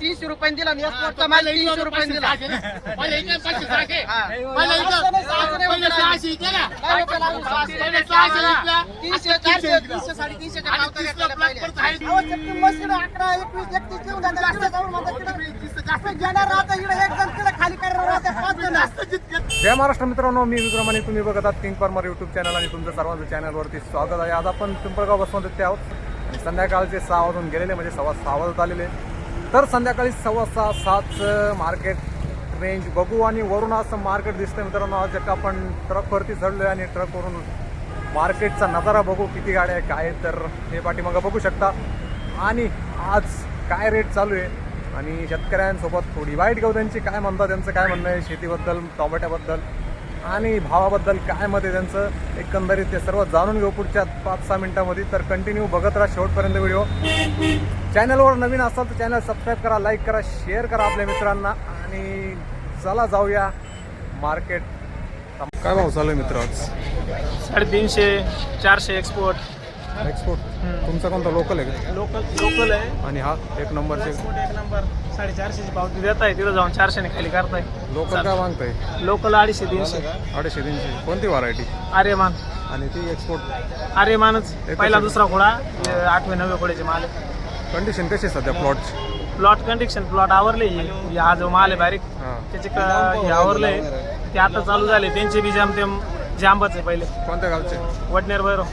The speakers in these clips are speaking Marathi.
तीनशे रुपये दिला आणि एक्सपोर्टचा माल तीनशे रुपये दिला. काय रुपये लागले? तीनशे चारशे तीनशे साडेतीनशेच्या आणि भावात तीसला घेतलेलं पहिले. प्लॉट परत आहे. अहो, सप्टेंबरमध्ये अकरा एकवीस एकतीस लिहून जातात. तिकडे जाऊन म्हणतात तिकडे. जास्त घेणार राहतं, इकडे एक जण तिकडे खाली करणार राहतं, पाच जण. जय महाराष्ट्र मित्रांनो मी विक्रम आणि तुम्ही बघत आहात किंग फार्मर युट्यूब चॅनल आणि तुमचं सर्वांचं चॅनलवरती स्वागत आहे. आज आपण पिंपळगाव बसमध्ये आहोत. आणि संध्याकाळचे सहा वाजून गेलेले म्हणजे सव्वा सहा वाजत आलेले. तर संध्याकाळी सव्वा सहा सातचं मार्केट रेंज बघू आणि वरून असं मार्केट दिसतंय मित्रांनो आज एक आपण ट्रकवरती चढलो आहे आणि ट्रकवरून मार्केटचा नजारा बघू किती गाड्या आहे काय आहे. तर हे पाठीमागं बघू शकता आणि आज काय रेट चालू आहे आणि शेतकऱ्यांसोबत थोडी वाईट घेऊ त्यांची काय म्हणतात त्यांचं काय म्हणणं आहे शेतीबद्दल टोमॅट्याबद्दल आणि भावाबद्दल काय मत आहे त्यांचं? एकंदरीत ते सर्व जाणून घेऊ पुढच्या पाच सहा मिनिटांमध्ये. तर कंटिन्यू बघत राहा शेवटपर्यंत व्हिडिओ चॅनलवर नवीन असाल तर चॅनल सबस्क्राईब करा लाईक करा शेअर करा आपल्या मित्रांना. आणि चला जाऊया मार्केट काय भाव चालू आहे मित्र आज? साडेतीनशे चारशे एक्सपोर्ट एक्सपोर्ट तुमचा कोणता लोकल आहे का? लोकल लोकल आहे. आणि हा एक नंबरचे एक्सपोर्ट एक नंबर साडेचारशेची पावती देत आहे तिथं जाऊन चारशेने खाली करताय. लोकल काय मागताय? लोकल अडीचशे तीनशे. अडीचशे तीनशे. कोणती व्हरायटी आर्यमान. आणि ती एक्सपोर्ट आर्यमानच. पहिला. दुसरा खोडा आठवे नववे खोड्याचे माल कंडिशन कशी आहे सध्या प्लॉटची प्लॉट कंडिक्शन प्लॉट आवरले. हे जो माल आहे बारीक. त्याचे हे आवरले. ते आता चालू झाले. त्यांचे बी जाम ते जांबाच आहे पहिले. कोणत्या गावचे? वडनेर भैरव.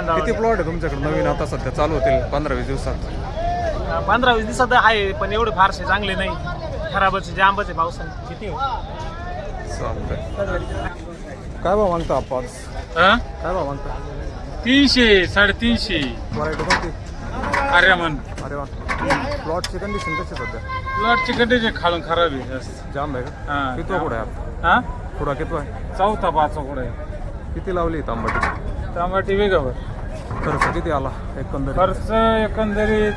किती प्लॉट आहे तुमच्याकडे? नवीन आता सध्या चालू होतील पंधरा वीस दिवसात. पंधरा वीस दिवसात आहे पण एवढे फारसे चांगले नाही. खराबच आहे, जांबच आहे पावसाने किती चालतंय. काय भाव मागता आपण हा? काय भाव मागता? तीनशे साडेतीनशे. व्हरायटी कोणती? आर्यमान अरे वा. प्लॉटची कंडिशन कशी आहे सध्या? प्लॉटची कंडिशन खालून खराब आहे जास्त. जाम आहे का? हां. किती पुढे आहे हा? पुढा किती आहे? चौथा पाचवा कुठे किती लावली तांबटी टमाटे वेगावर खर्च किती आला एकंदरीत? खर्च एकंदरीत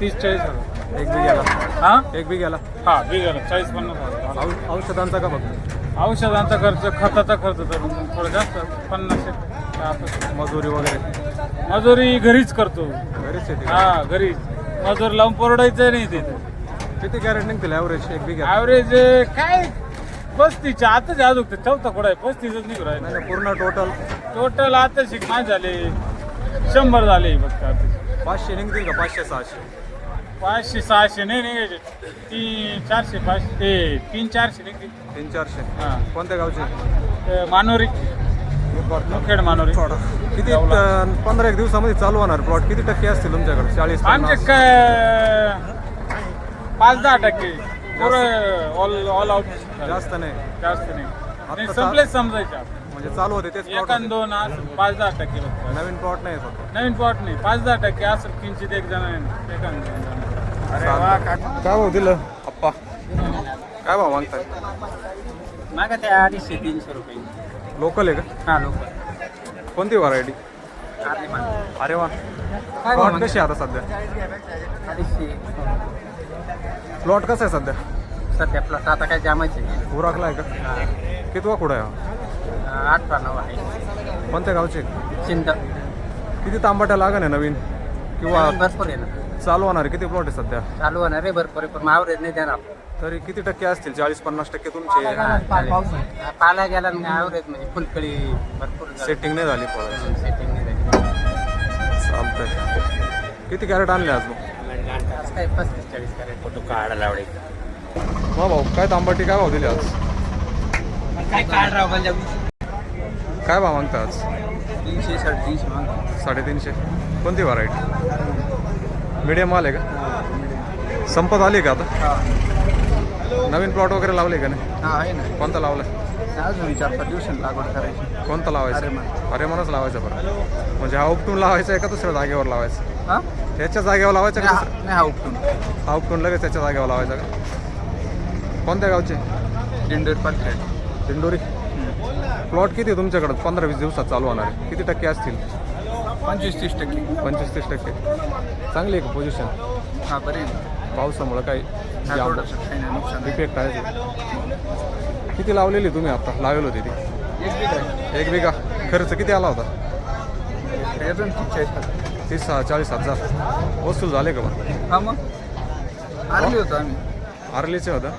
तीस चाळीस हजार. एक बिघ्याला. हा? एक बिघ्याला? हा बिघाला चाळीस पन्नास हजार. औ- औषधांचा का फक्त? औषधांचा खर्च खताचा खर्च तर थोडं जास्त. पन्नास एक मजुरी वगैरे? मजुरी घरीच करतो. घरीच का? हा घरीच. मजूर लावून परवडायचं नाही तिथे. किती कॅरेट निघतील ॲव्हरेज एक बिघ्या ॲव्हरेज काय? पस्तीसच्या आताच अजून ते चौथा कुठं आहे. पस्तीसच निघू राहिले. नाही, पूर्ण टोटल टोटल आता शिक नाही झाले. शंभर झाले फक्त आता पाचशे निघतील का? पाचशे सहाशे? पाचशे सहाशे नाही निघायचे. तीन चारशे पाचशे ते तीन चारशे निघते तीन चारशे? हा. कोणत्या गावचे? मानोरी. मुखेड मानोरी. किती अं, पंधरा एक दिवसामध्ये चालू होणार प्लॉट किती टक्के असतील तुमच्याकडे? चाळीस आमचे पन्नास? काय पाच दहा टक्के. ऑल ऑल आउट जास्त नाही. जास्त नाही. आता संपलेच समजायचे आपण. म्हणजे चालू होते तेच plot एकान होते. दोन असं पाच दहा टक्के फक्त. नवीन प्लॉट नाही फक्त नवीन प्लॉट नाही. पाच दहा टक्के असं किंचित एक जण एकान दोन जण. अरे वा काय भाव दिलं? अप्पा. काय भाव मागताय? मागा ते अडीचशे तीनशे रुपये. लोकल आहे का? हा लोक कोणती व्हरायटी अरे वा. प्लॉट कशी आहे आता सध्या? अडीचशे. प्लॉट कसा आहे सध्या? सध्या प्लॉट आता काय जामायचे उराकला आहे का? कितवा कुठं आहे? आठ नऊ आहे. कोणत्या गावचे? चिंत किती तांबट्या लागण आहे नवीन? किंवा भरपूर आहे ना. चालू होणार आहे? किती प्लॉट आहे सध्या? चालू होणार आहे भरपूर आहे, पण आवरेज नाही देणार. तरी किती टक्के असतील? चाळीस पन्नास टक्के तुमचे? हा, पाला गेला म्हणजे आवरेज म्हणजे फुलकळी भरपूर सेटिंग नाही झाली फळाची सेटिंग नाही झाली. चालतंय. किती कॅरेट आणले आज मग? काय पस्तीस चाळीस फोटो काढा लावडे हा भाऊ काय तांबटी काय भाव दिले आज? काय काढ राव काय भाव मागता आज? तीनशे साडेतीनशे मागं. साडेतीनशे. कोणती व्हरायटी मीडियम माल आहे का? संपत आली का आता? नवीन प्लॉट वगैरे लावले का नाही? हा आहे ना. कोणता लावलाय? अजून चार पाच दिवसांनी लागवड करायची. कोणता लावायचा? अरे मनच लावायचा बरं. म्हणजे हा उपटून लावायचा आहे का दुसऱ्या जागेवर लावायचा? त्याच्या जागेवर लावायचा का नाही हा- नाही हा उपटून. हा उपटून लगेच त्याच्या जागेवर लावायचा का? कोणत्या गावचे? दिंडोर पंचायत दिंडोरी? प्लॉट किती आहे तुमच्याकडं? पंधरा वीस दिवसात चालू होणार आहे. किती टक्के असतील? पंचवीस तीस टक्के. पंचवीस तीस टक्के. चांगली आहे का पोझिशन हा बरे. पावसामुळं काही हा, थोडंसं काही नाही नुकसान इफेक्ट आहे. किती लावलेली तुम्ही आता? लावेल होती ती. एक बी आहे एक बिघा. खर्च किती आला होता? अजून तीस चाळीस हजार. तीस चाळीस हजार वसूल झाले का बरं? हा मग. आरली होतो आम्ही. आर्लीचे होतं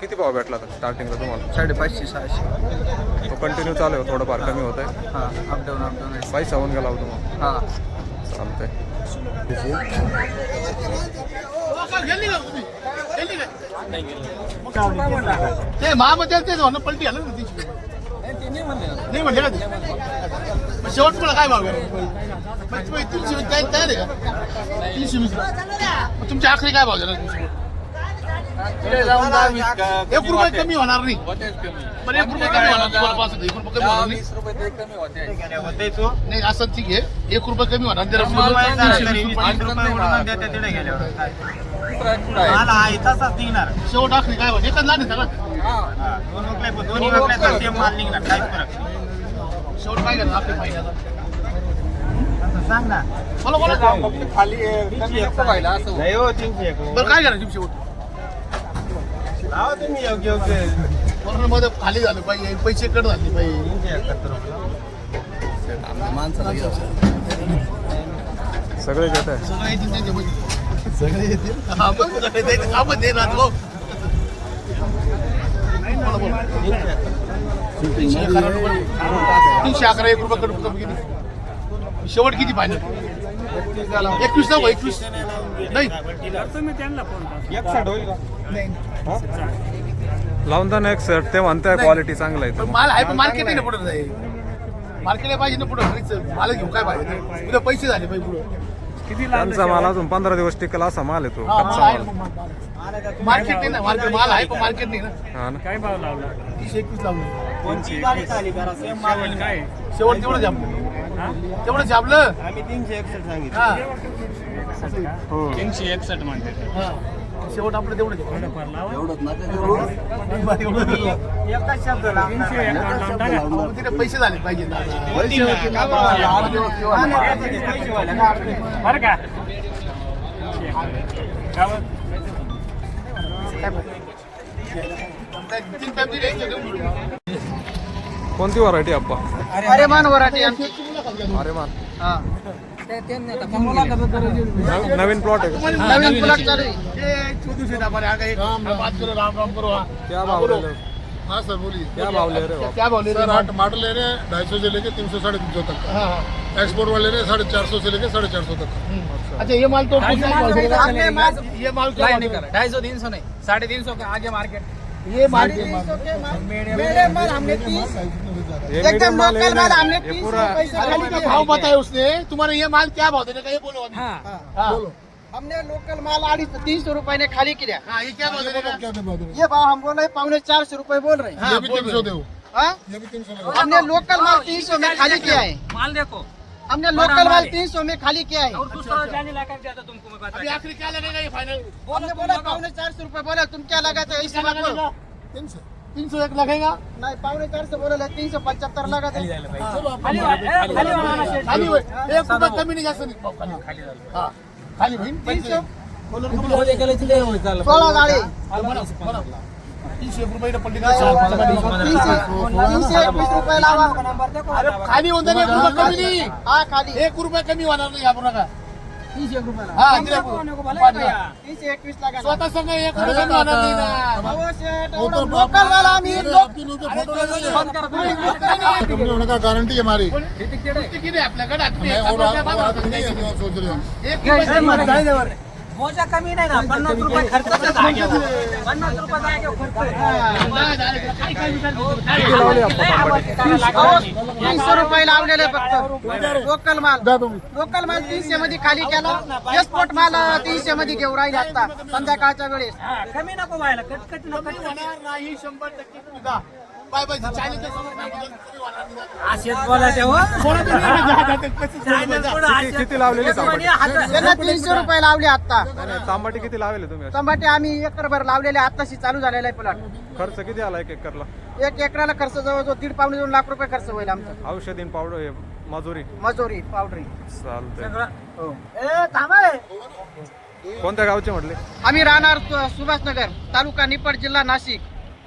किती भाव भेटला तर स्टार्टिंगला तुम्हाला? साडेपाचशे सहाशे. तो कंटिन्यू चालू आहे थोडंफार कमी होत आहे. हां अपडाऊन अपडाऊन पैसा होऊन गेला होता मग हां. चालतंय. ते महामध्ये तेच म्हणणं पलटी आलं ना तीनशे नाही म्हणले का ते? शेवट मला काय भाव आहे? तीनशे वीस तयार आहे का? तीनशे वीस. तुमच्या आखरी काय भाव झाला? एक रुपये कमी होणार नाही. पण एक रुपये कमी होणार तुम्हाला पाच होतं, एक रुपये कमी होणार नाही. नाही असं ठीक आहे. एक रुपये कमी होणार रुपये. शेवट आखरी काय भाव? एकच आहे सगळं शेवट काय करणार? आपल्या फायद्याचा बोला बोला. बरं काय शेवट? मध्ये खाली झालं पाहिजे पैसे कट झाले पाहिजे. सगळे घेत आहे. सगळं येतील सगळे येतील? हा, पण सगळे कामच दे ना तो बोला, बोला. तीनशे अकरा रुपये. तीनशे अकरा एक रुपये कमी किती शेवट किती फायनल? एकवीस ना एकवीस. नाही. लावून द्या ना एक शर्ट ते म्हणताय क्वालिटी चांगला आहे माल आहे पण मार्केट नाही ना पुढे जाईल मार्केटला पाहिजे ना पुढे. माल घेऊ काय पाहिजे उद्या पैसे झाले पाहिजे पुढे. त्यांचा माल अजून पंधरा दिवस टिकल असा माल आहे हा, माल आहे माल. मार्केट नाही ना मार्केट माल आहे पण मार्केट नाही ना. हा ना. तीनशे एकवीस लावलं शेवट तेवढं झापलं तेवढं झापलं आम्ही तीनशे एकसष्ट सांगितलं. तीनशे एकसष्ट म्हणते शेवट आपलं तेवढं झापलं. अहो, तिथे पैसे झाले पाहिजे ना. दिले, एक जण. कोणती व्हरायटी अप्पा अरे मान वराठी अरे मान हा नव- नवीन प्लॉट आहे का? नवीन प्लॉट चालू आहे. हाँ। क्या भाव ले रहे हो? हाँ सर बोलिए क्या भाव ले रहे हो आप? क्या भाव ले रहे सर हो? आठ ले रहे हैं ढाई सौ से लेके तीन सौ साढ़े तीन सौ तक हाँ हाँ एक्सपोर्ट वाले हैं साढ़े चार सौ से लेके साढ़े चार सौ तक अच्छा ये माल तो माल- ये माल क्या भाव है? ढाई सौ तीन सौ नहीं साढ़े तीन सौ के आगे मार्केट। ये माल साढ़े तीन सौ के माल मेरे माल हमने तीस एकदम लोकल माल हमने तीस पूरा पैसे किए। भाव बताया उसने तुम्हारा ये माल क्या भाव देने का ये बोलो हाँ। बोलो। हमने लोकल माल अडीच तीन सौ रुपये ने खाली किया। हाँ ये क्या क्या दे बहादुर? ये भाव हम बोल रहे हैं पौने चार सौ रुपये बोल रहे हैं। ये भी तीन सौ दो हाँ? ये भी तीन सौ लगा। हमने लोकल माल तीन सौ में खाली किया है। माल देखो। हमने लोकल माल तीन सौ में खाली किया है। दूसरा जाने लगा दिया तुमको मैं बता अभी आखिरी क्या लगेगा ये फाइनल बोला पौने चार सौ रुपए बोला तुम क्या लगा था इस क्या बात को। तीन सौ। तीन सौ एक लगेगा? नहीं पौने चार सौ बोला तीन सौ पचहत्तर लगा था खाली एक रुपये कमी नाही नाही खाली हा। खाली होईल तीन सौ। सोळा गाडी। रुपये पडली खाली एक रुपये कमी नाही. हा खाली. एक रुपये कमी होणार नाही नका. तीनशे एक हा. तीनशे एकवीस स्वतः संघ एक रुपये कमी होणार होने का गारंटी है हमारी आपल्याकडे? मोजा कमी नाही ना पन्नास रुपये खर्च पन्नास रुपये तीनशे लावलेले फक्त. लोकल माल. लोकल माल तीनशे मध्ये खाली केला. एक्सपोर्ट माल तीनशे मध्ये घेऊन राहिले आता संध्याकाळच्या वेळेस. कमी नको व्हायला कटकट नको. कमी होणार नाही शंभर टक्के. Bye bye. किती किती लावलेली तांबाटी? तीनशे रुपये लावले आता तांबाटी किती लावले तुम्ही? टमाटे आम्ही एकरभर लावलेले आताशी चालू झालेला आहे प्लॉट खर्च किती आला एक एकरला? एक एकराला खर्च जवळजवळ दीड पावणे दोन लाख रुपये खर्च होईल आमचा. औषधीन पावडर हे मजुरी? मजुरी पावडरी चालतंय. ए, थांबा रे. कोणत्या गावचे म्हटले? आम्ही राहणार सु- सुभाषनगर तालुका निपाट जिल्हा नाशिक.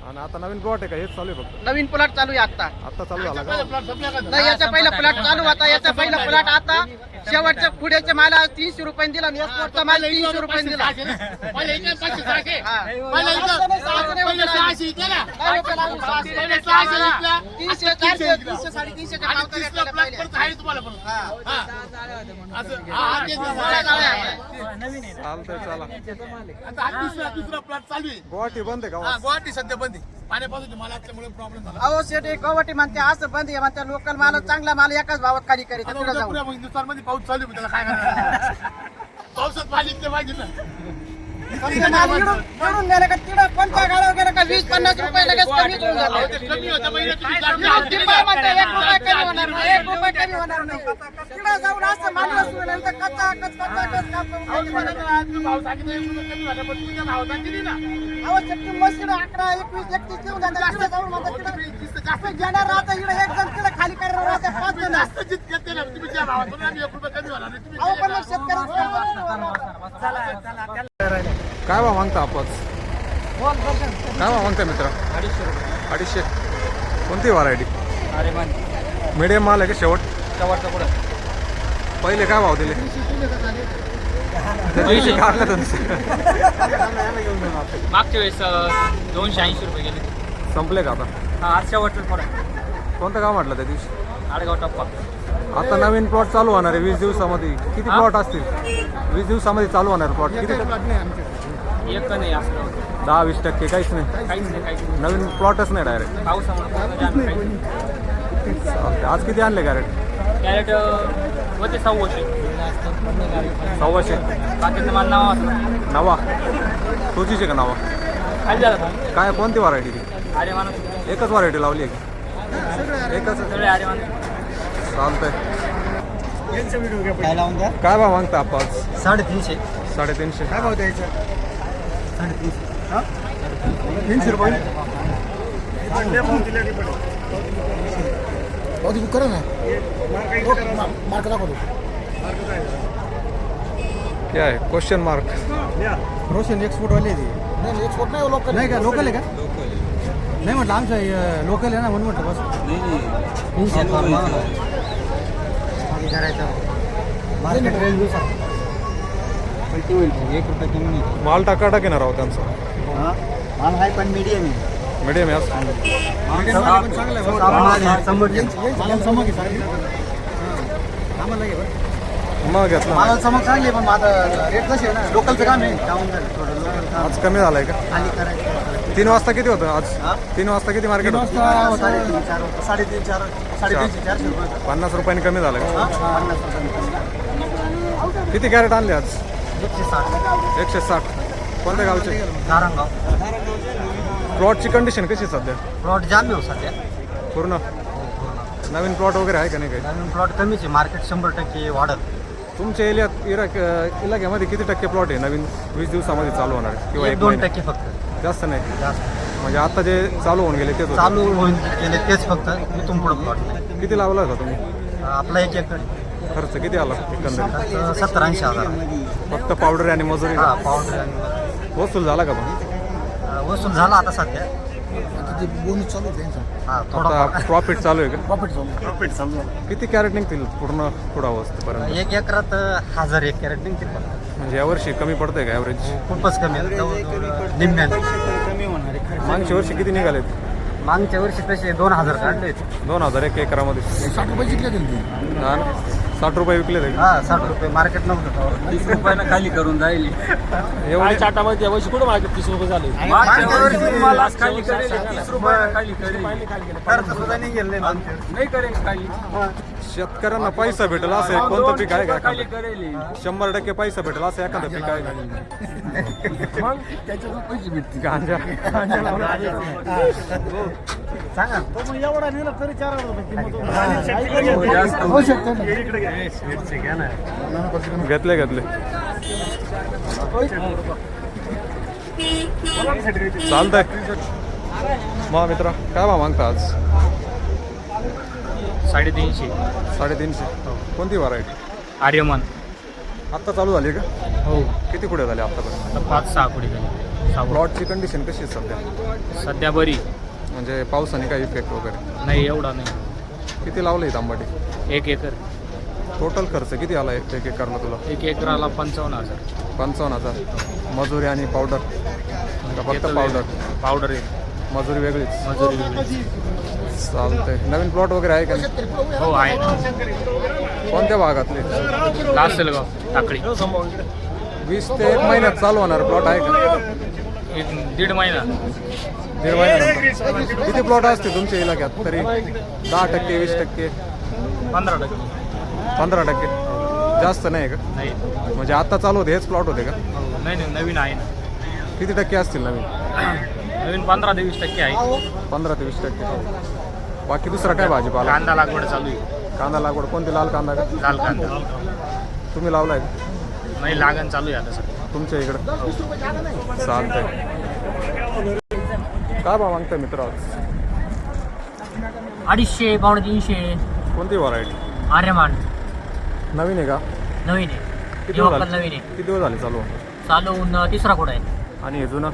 आणि आता नवीन प्लॉट आहे का? हेच चालू आहे फक्त. नवीन प्लॉट चालू आहे आता. आता चालू झाला का? नाही याचा पहिला प्लॉट चालू होता. याचा पहिला प्लॉट आता शेवटच्या पुढेच्या माल तीनशे रुपये दिला आणि एक्सपोर्टचा माल तीनशे रुपये दिला. हा. रुपये लागले. तीनशे चारशे तीनशे साडेतीनशेच्या. चालतंय चला. आता हा तिसरा दुसरा प्लॉट चालू आहे. गुवाहाटी बंद आहे का हा गुवाहाटी सध्या बंद अहो शेटे गवटी म्हणते असं बंद आहे म्हणते लोकल माल चांगला माल एकाच भावात खाली करीत हिंदुस्थानमध्ये पाऊस चालू त्याला काय पावसात पाणी ना. समजा गेलं का तिडं कोणत्या गाड्या गेलं का वीस पन्नास रुपये लगेच कमीच होऊन एक रुपये कमी होणार नाही एक रुपये कमी होणार नाही तिडं जाऊन असं मानलं सुरू कच्चा कच कच्चा कच अहो, एक सप्टेंबर तिडं अकरा एकवीस एकतीस जाऊन म्हणतात तिडं जास्त घेणार राहतं इकडे एक जण तिडं खाली करणार राहते पाच जण जास्त जित घेते ना तुम्ही एक रुपये कमी होणार नाही अहो पण काय भाव मागता आपण? काय भाव मागताय मित्र? अडीचशे कोणती व्हरायटी मीडियम माल आहे का शेवट? पहिले काय भाव दिले? त्या दिवशी काढलं तुमचे मागच्या वेळेस अं, दोनशे ऐंशी रुपये गेले. संपले का आता? हा आज शेवटचं थोडा कोणतं गाव म्हटलं त्या दिवशी? आडगाव टप्पा. आता नवीन प्लॉट चालू होणार आहे वीस दिवसामध्ये. किती प्लॉट असतील? वीस दिवसामध्ये चालू होणार प्लॉट किती? एक नाही असं दहा वीस टक्के काहीच नाही. काहीच नाही काहीच नाही. नवीन प्लॉटच नाही डायरेक्ट पावसामुळे पूर्ण जाम काहीच आज किती आणले कॅरेट. कॅरेट अं, होते सव्वाशे. सव्वाशे. बाकीचं मला नाव तुझीचे का नावा? खाली झालं का? काय कोणती व्हरायटी ती माणूस. एकच व्हरायटी लावली आहे की? एकच? सगळे आरे माणूस. चालतंय. काय भाव मागता आपण साडेतीनशे. साडेतीनशे. काय भाव द्यायचा? तीनशे रुपये बुक करा ना मार्क दाखवतो क्या आहे क्वेश्चन मार्क रोशन एक्सपोर्ट वाले नाही एक्सपोर्ट नाही लोकल नाही का? लोकल आहे का? नाही म्हटलं आमचं लोकल आहे ना म्हणून म्हटलं बस. मार्केट रेंज एक रुपये कमी नाही. माल टाका टाकेणार आहोत त्यांचा. माल आहे पण मीडियम आहे. मिडियम आहे मग घेतला. मला समज चांगली पण माझं रेट कसे आहे ना? लोकलचं काम आहे. डाऊन झालं थोडं लोकल काम. आज कमी झालाय का? खाली करायचं तीन वाजता किती होतं आज? तीन वाजता किती मार्केट होतं? साडेतीन चार साडेतीन चार साडेतीनशे चारशे रुपये होतं. पन्नास रुपयांनी कमी झालं का? पन्नास रुपये किती कॅरेट आणले आज? एकशे साठ. एकशे साठ. कोणत्या गावचे? नारायणगाव प्लॉटची कंडिशन कशी आहे सध्या? प्लॉट जाम आहे हो सध्या. पूर्ण? नवीन प्लॉट वगैरे आहे का नाही काही? नवीन प्लॉट कमीच आहे. मार्केट शंभर टक्के वाढत तुमच्या एरियात इरा इलाक्यामध्ये किती टक्के प्लॉट आहे? नवीन वीस दिवसामध्ये चालू होणार आहे? किंवा एक एक दोन महिन्यात? टक्के फक्त. जास्त नाही? जास्त. म्हणजे आता जे चालू होऊन गेले तेच होते. चालू होऊन गेले तेच फक्त. इथून पुढे प्लॉट किती लावला होता तुम्ही? आपला एक एकर. खर्च किती आला एकंदरीत? सत्तर ऐंशी हजार फक्त पावडर आणि मजुरी? हा पावडर आणि वसूल झाला का पण? अं, वसूल झाला आता सध्या. ते बोनस चालू आहे त्यांचा. हा थोडा आता प्रॉफिट चालू आहे का? प्रॉफिट चालू किती कॅरेट निघतील पूर्ण पुढा अवस्थेपर्यंत? एक एकरात हजार एक कॅरेट निघतील. म्हणजे यावर्षी कमी पडतंय का ॲव्हरेज खूपच कमी आहे. जवळजवळ निम्म्याने. मागच्या वर्षी किती निघालेत? मागच्या वर्षी तसे दोन हजार काढले दोन हजार एक एकरामध्ये. साठ रुपये जिंकले त्यांनी. हा ना? साठ रुपये विकले ते हा साठ रुपये. मार्केट नव्हतं तीस रुपयानं खाली करून जाईल एवढे चाटामध्ये यावर्षी कुठं मार्केट तीस रुपये झाले? मागच्या वर्षी तुम्हाला खाली करेल तीस रुपयानं खाली करेल. खर्च सुद्धा नाही गेले मागच्या वर्षी. नाही करेल खाली. शेतकऱ्यांना पैसा भेटेल असं कोणतं पीक आहे का खाली एखादं? करेल. शंभर टक्के पैसा भेटेल असं एखादं पीक आहे का? मग? त्याच्यातून पैसे भेटतील. गांजा. सांगा. होऊ शकते ना. घेतले घेतले. चालतंय. मग मित्र काय भाव मागता आज? साडेतीनशे. साडेतीनशे. कोणती व्हरायटी आर्यमान. आत्ता चालू झाली का? हो. किती पुढे झाले आत्तापर्यंत? आता पाच सहा कोटी झाली. प्लॉटची कंडिशन कशी आहे सध्या? सध्या बरी. म्हणजे पावसाने काही इफेक्ट वगैरे? नाही एवढा नाही. किती लावले तांबाटे एक एकर. टोटल खर्च किती आला एक एक एकरला तुला? एक एकराला पंचावन्न हजार. पंचावन्न हजार. मजुरी आणि पावडर का फक्त पावडर पावडर आहे मजुरी वेगळीच? मजुरी वेगळी. चालतंय. नवीन प्लॉट वगैरे आहे का नाही? हो आहे. कोणत्या भागातले? लासेलगाव टाकळी. वीस ते एक महिन्यात चालू होणार प्लॉट आहे का? एक दीड महिना. दीड महिन्यानंतर किती प्लॉट असते तुमच्या इलाक्यात? तरी दहा टक्के वीस टक्के. पंधरा टक्के. पंधरा टक्के. जास्त नाही का? नाही. म्हणजे आता चालू होते हेच प्लॉट होते का? नाही नाही नवीन आहे ना. किती टक्के असतील नवीन? नवीन पंधरा ते वीस टक्के आहे. पंधरा ते वीस टक्के. बाकी दुसरा काय भाजीपाला? कांदा लागवड चालू आहे. कांदा लागवड. कोणती? लाल कांदा का? लाल कांदा. तुम्ही लावलाय का? नाही लागण चालू आहे आता सर तुमच्या इकडं? चालतंय. काय भाव मागताय मित्र आज? अडीचशे पावणे तीनशे. कोणती व्हरायटी आर्यमान. नवीन आहे का? नवीन आहे. किती दिवस झाले? नवीन आहे. किती दिवस झाले चालू? चालू अं, तिसरा कुठं आहे? आणि हे जुनं?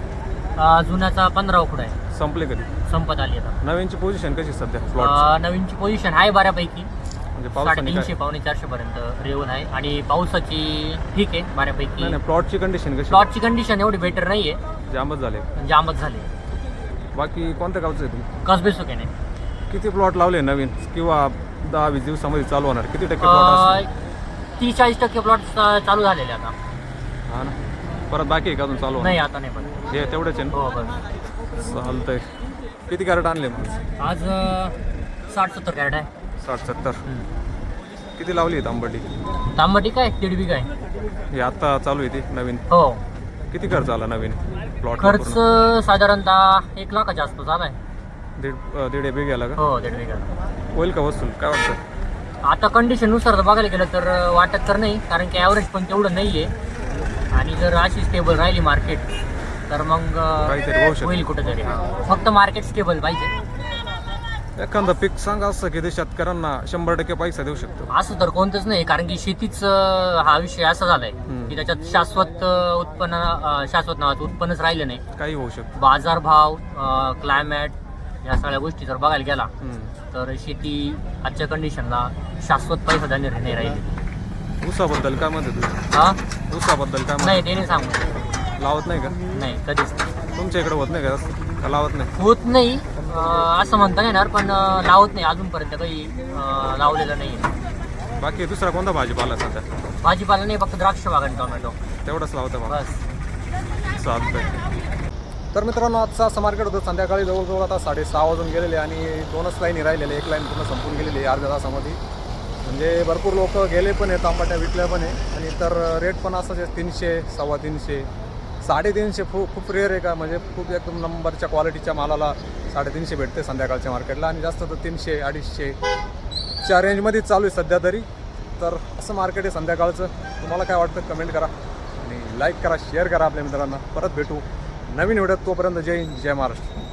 अं, जुन्याचा पंधरा कुठं आहे? संपले कधी? संपत आली आता. नवीनची पोझिशन कशी सध्या प्लॉट अं, नवीनची पोझिशन आहे बऱ्यापैकी. म्हणजे पावसाने साडेतीनशे पावणे चारशे पर्यंत रेवण आहे. आणि पावसाची ठीक आहे बऱ्यापैकी. नाही प्लॉटची कंडिशन कशी प्लॉटची कंडिशन एवढी बेटर नाही आहे जामच झाले. जामच झाली. बाकी कोणत्या गावचं आहे तुम्ही? कसबे सुकेने. किती प्लॉट लावले नवीन? किंवा दहा वीस दिवसामध्ये चालू होणार? किती टक्के असतील? तीस चाळीस टक्के प्लॉट चालू झालेले आता. हा ना. परत बाकी आहे का अजून चालू नाही आता नाही पण. हे तेवढेच आहे हो ना चालतंय. किती कॅरेट आणले मग? आज साठ सत्तर कॅरेट आहे. साठ सत्तर किती लावली आहे तांबटी तांबटी काय? दीड बिघा आहे. हे आता चालू आहे ती नवीन? हो. किती खर्च आला नवीन? प्लॉट खर्च साधारणतः एक लाखाच्या आसपास आलाय. दीड अं, दीड एबी गेला का? हो दीड बिघा होईल का वसूल? काय वाटतं? आता कंडिशननुसार जर बघायला गेलं तर अं, वाटत तर नाही कारण की ॲव्हरेज पण तेवढं नाही आहे आणि जर अशी स्टेबल राहिली मार्केट तर मग अं, काहीतरी होऊ शकतं. होईल कुठेतरी. फक्त मार्केट स्टेबल पाहिजे. एखादं पीक सांगा असं की ते शेतकऱ्यांना शंभर टक्के पैसा देऊ शकतो. असं तर कोणतंच नाही कारण की शेतीच अं, हा विषय असा झालाय हम्म. की त्याच्यात शाश्वत अं, उत्पन्न अं, शाश्वत नावाचं उत्पन्नच राहिलं नाही. काही होऊ शकतं. बाजारभाव क्लायमॅट या सगळ्या गोष्टी जर बघायला गेला हम्म. तर शेती आजच्या कंडिशनला शाश्वत पैसा देणारी नाही राहिली. ऊसाबद्दल काय म्हणते तू हा? ऊसाबद्दल काय नाही ते नाही सांगू. लावत नाही का? नाही कधीच नाही. तुमच्या इकडे होत नाही का जास्त? का लावत नाही? होत नाही असं म्हणता येणार पण लावत नाही अजूनपर्यंत काही लावलेलं नाही बाकी दुसरा कोणता भाजीपाला सध्या? भाजीपाला नाही फक्त द्राक्ष बागान टोमॅटो. तेवढंच लावतं बस. चालतंय. तर मित्रांनो आजचा असं मार्केट होतं संध्याकाळी जवळजवळ आता साडेसहा वाजून गेलेले आणि दोनच लाईनी राहिलेले एक लाईन पूर्ण संपून गेलेली आहे अर्ध्या तासामध्ये. म्हणजे भरपूर लोक गेले पण आहेत तांबाट्या विकल्या पण आहे आणि तर रेट पण असंच आहे तीनशे सव्वा तीनशे. साडेतीनशे खूप खूप रेअर आहे का? म्हणजे खूप एकदम नंबरच्या क्वालिटीच्या मालाला साडेतीनशे भेटते संध्याकाळच्या मार्केटला आणि जास्त तर तीनशे अडीचशे च्या रेंजमध्येच चालू आहे सध्या तरी. तर असं मार्केट आहे संध्याकाळचं. तुम्हाला काय वाटतं कमेंट करा. आणि लाईक करा शेअर करा आपल्या मित्रांना. परत भेटू नवीन व्हिडिओत तोपर्यंत जय हिंद जय महाराष्ट्र.